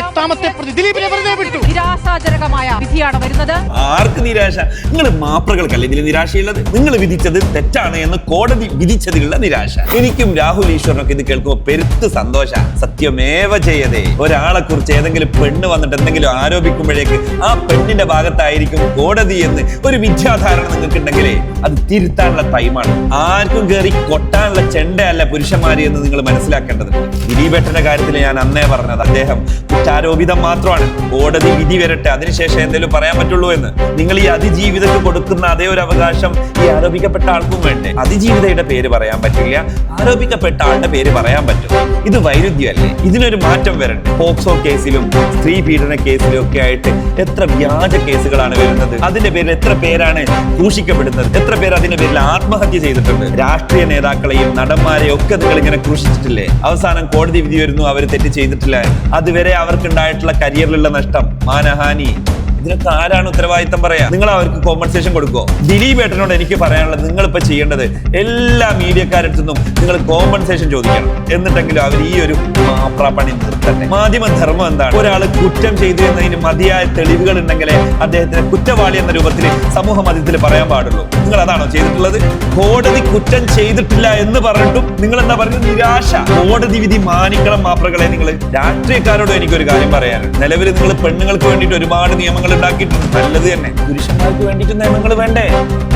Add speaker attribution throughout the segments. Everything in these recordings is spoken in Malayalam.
Speaker 1: എട്ടാമത്തെ പ്രതി ദിലീപിനെ വെറുതെ വിട്ടു.
Speaker 2: നിരാശാജനകമായ വിധിയാണ് വരുന്നത്.
Speaker 3: ആർക്ക് നിരാശ? നിങ്ങൾ മാപ്രകൾക്കല്ല ഇതിൽ നിരാശയുള്ളത്? നിങ്ങൾ വിധിച്ചത് തെറ്റാണ് എന്ന് കോടതി വിധിച്ചതിലുള്ള നിരാശ. എനിക്കും രാഹുൽ ഈശ്വറിനൊക്കെ ഇത് കേൾക്കുമ്പോൾ പെരുത്ത് സന്തോഷ. സത്യമേവ ചെയ്യതേ ഒരാളെ കുറിച്ച് ഏതെങ്കിലും പെണ്ണ് വന്നിട്ട് എന്തെങ്കിലും ആരോപിക്കുമ്പോഴേക്ക് ആ പെണ്ണിന്റെ ഭാഗത്തായിരിക്കും കോടതി എന്ന് ഒരു മിഥ്യാധാരണ നിങ്ങൾക്ക് ഉണ്ടെങ്കിലേ അത് തിരുത്താനുള്ള ടൈമാണ്. ആർക്കും കയറി കൊട്ടാനുള്ള ചെണ്ടയല്ല പുരുഷന്മാര് എന്ന് നിങ്ങൾ മനസ്സിലാക്കേണ്ടതുണ്ട്. ദിലീപേട്ടന്റെ കാര്യത്തിൽ ഞാൻ അന്നേ പറഞ്ഞത് അദ്ദേഹം കുറ്റാരോപിതം മാത്രമാണ്. കോടതി വിധി വരട്ടെ. അതിനുശേഷം എന്തെങ്കിലും പറയാൻ പറ്റുള്ളൂ എന്ന്. നിങ്ങൾ ഈ അതിജീവിതക്ക് കൊടുക്കുന്ന അതേ ഒരു അവകാശം ഈ ആരോപിക്കപ്പെട്ട ആൾക്കും വേണ്ടേ? അതിജീവിതയുടെ പേര് പറയാൻ പറ്റില്ല. ആരോപിക്കപ്പെട്ട ആളുടെ പേര് പറയാൻ പറ്റും. ഇത് വൈരുദ്ധ്യമല്ലേ? ഇതിനൊരു മാറ്റം വരട്ടെ. പോക്സോ കേസിലും സ്ത്രീ പീഡന കേസിലും ഒക്കെ ആയിട്ട് എത്ര വ്യാജ കേസുകളാണ് വരുന്നത്. അതിന്റെ പേരിൽ എത്ര പേരാണ് ക്രൂശിക്കപ്പെടുന്നത് എത്ര പേർ അതിന്റെ പേരിൽ ആത്മഹത്യ ചെയ്തിട്ടുണ്ട്? രാഷ്ട്രീയ നേതാക്കളെയും നടന്മാരെയും ഒക്കെ നിങ്ങൾ ഇങ്ങനെ ക്രൂശിച്ചിട്ടില്ലേ? അവസാനം കോടതി വിധി വരുന്നു. അവർ തെറ്റ് ചെയ്തിട്ടില്ല. അതുവരെ അവർക്കുണ്ടായിട്ടുള്ള കരിയറിലുള്ള നഷ്ടം Hana Honey. ഇതിനൊക്കെ ആരാണ് ഉത്തരവാദിത്തം പറയാ? നിങ്ങൾ അവർക്ക് കോമ്പൻസേഷൻ കൊടുക്കോ ദിലീപ് ഏട്ടനോട് എനിക്ക് പറയാനുള്ളത് നിങ്ങൾ ഇപ്പൊ ചെയ്യേണ്ടത് എല്ലാ മീഡിയക്കാരടുത്തുനിന്നും നിങ്ങൾ കോമ്പൻസേഷൻ ചോദിക്കണം. എന്നിട്ടെങ്കിലും അവർ ഈ ഒരു മാപ്രാപണി നിർത്തട്ടെ. മാധ്യമ ധർമ്മം എന്താണ്? ഒരാൾ കുറ്റം ചെയ്തു എന്നതിന് മതിയായ തെളിവുകൾ ഉണ്ടെങ്കിലേ അദ്ദേഹത്തിന് കുറ്റവാളി എന്ന രൂപത്തിൽ സമൂഹ മധ്യത്തിൽ പറയാൻ പാടുള്ളൂ. നിങ്ങൾ അതാണോ ചെയ്തിട്ടുള്ളത്? കോടതി കുറ്റം ചെയ്തിട്ടില്ല എന്ന് പറഞ്ഞിട്ടും നിങ്ങൾ എന്താ പറയുന്നത് നിരാശ. കോടതി വിധി മാനിക്കണം മാപ്രകളെ നിങ്ങൾ. രാഷ്ട്രീയക്കാരോട് എനിക്കൊരു കാര്യം പറയാനുണ്ട്. നിലവിൽ നിങ്ങൾ പെണ്ണുങ്ങൾക്ക് വേണ്ടിയിട്ട് ഒരുപാട് നിയമങ്ങൾ ഉണ്ടാക്കിയിട്ടുണ്ട്. നല്ലത് തന്നെ. പുരുഷന്മാർക്ക് വേണ്ടിയിട്ട് നിയമങ്ങൾ വേണ്ടേ?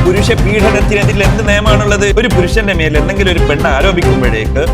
Speaker 3: പുരുഷ പീഡനത്തിനെതിരെ എന്ത് നിയമമാണുള്ളത് ഒരു പുരുഷന്റെ മേൽ എന്തെങ്കിലും ഒരു പെണ്ണ് ആരോപിക്കുമ്പോഴേക്ക്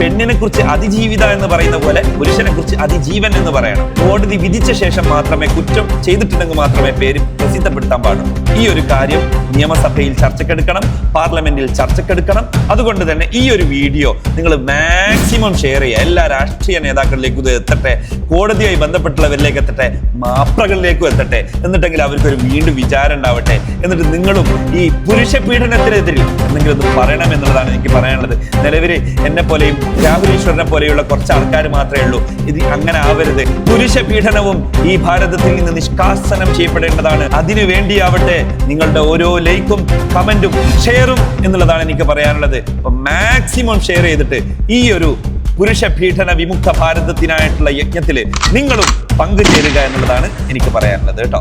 Speaker 3: പെണ്ണിനെ കുറിച്ച് അതിജീവിത എന്ന് പറയുന്ന പോലെ പുരുഷനെ കുറിച്ച് അതിജീവൻ എന്ന് പറയണം. കോടതി വിധിച്ച ശേഷം മാത്രമേ കുറ്റം ചെയ്തിട്ടുണ്ടെങ്കിൽ മാത്രമേ പേര് പ്രസിദ്ധപ്പെടുത്താൻ പാടുള്ളൂ. ഈ ഒരു കാര്യം നിയമസഭയിൽ ചർച്ചക്കെടുക്കണം പാർലമെന്റിൽ ചർച്ചക്കെടുക്കണം. അതുകൊണ്ട് തന്നെ ഈ ഒരു വീഡിയോ നിങ്ങൾ മാക്സിമം ഷെയർ ചെയ്യുക. എല്ലാ രാഷ്ട്രീയ നേതാക്കളിലേക്കും ഇത് എത്തട്ടെ. കോടതിയുമായി ബന്ധപ്പെട്ടുള്ളവരിലേക്ക് എത്തട്ടെ. മാപ്രകളിലേക്കും എത്തട്ടെ. എന്നിട്ടെങ്കിൽ അവർക്കൊരു വീണ്ടും വിചാരം ഉണ്ടാവട്ടെ. എന്നിട്ട് നിങ്ങളും ഈ പുരുഷ പീഡനത്തിനെതിരിൽ എന്തെങ്കിലും ഒന്ന് പറയണം എന്നുള്ളതാണ് എനിക്ക് പറയാനുള്ളത്. നിലവിൽ എന്നെ പോലെയും രാഹുൽ ഈശ്വരനെ പോലെയുള്ള കുറച്ച് ആൾക്കാർ മാത്രമേ ഉള്ളൂ. ഇത് അങ്ങനെ ആവരുത്. പുരുഷ പീഡനവും ഈ ഭാരതത്തിൽ നിന്ന് നിഷ്കാസനം ചെയ്യപ്പെടേണ്ടതാണ്. അതിനു വേണ്ടിയാവട്ടെ നിങ്ങളുടെ ഓരോ ലൈക്കും കമന്റും ഷെയറും എന്നുള്ളതാണ് എനിക്ക് പറയാനുള്ളത്. അപ്പൊ മാക്സിമം ഷെയർ ചെയ്തിട്ട് ഈ ഒരു പുരുഷ പീഡന വിമുക്ത ഭാരതത്തിനായിട്ടുള്ള യജ്ഞത്തിൽ നിങ്ങളും പങ്കുചേരുക എന്നുള്ളതാണ് എനിക്ക് പറയാനുള്ളത് കേട്ടോ.